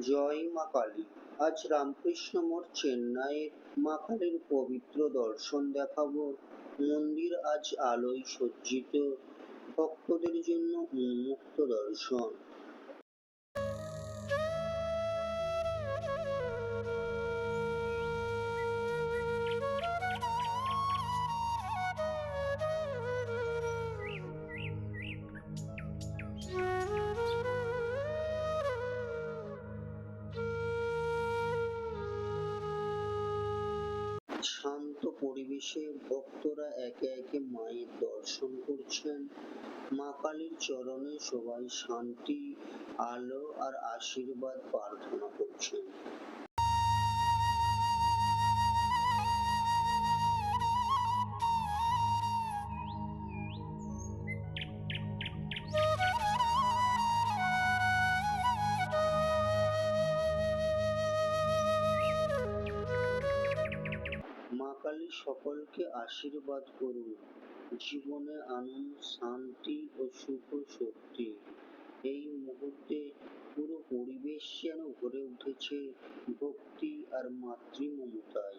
জয় মা কালী। আজ রামকৃষ্ণ মোড় চেন্নাইয়ের মা কালীর পবিত্র দর্শন দেখাবো। মন্দির আজ আলোয় সজ্জিত। ভক্তদের জন্য উন্মুক্ত দর্শন। শান্ত পরিবেশে ভক্তরা একে একে মায়ের দর্শন করছেন। মা কালীর চরণে সবাই শান্তি, আলো আর আশীর্বাদ প্রার্থনা করছেন। মহাকালী সকলকে আশীর্বাদ করুন। জীবনে আনন্দ, শান্তি ও সুখ শক্তি। এই মুহূর্তে পুরো পরিবেশ যেন ভরে উঠেছে ভক্তি আর মাতৃমমতায়।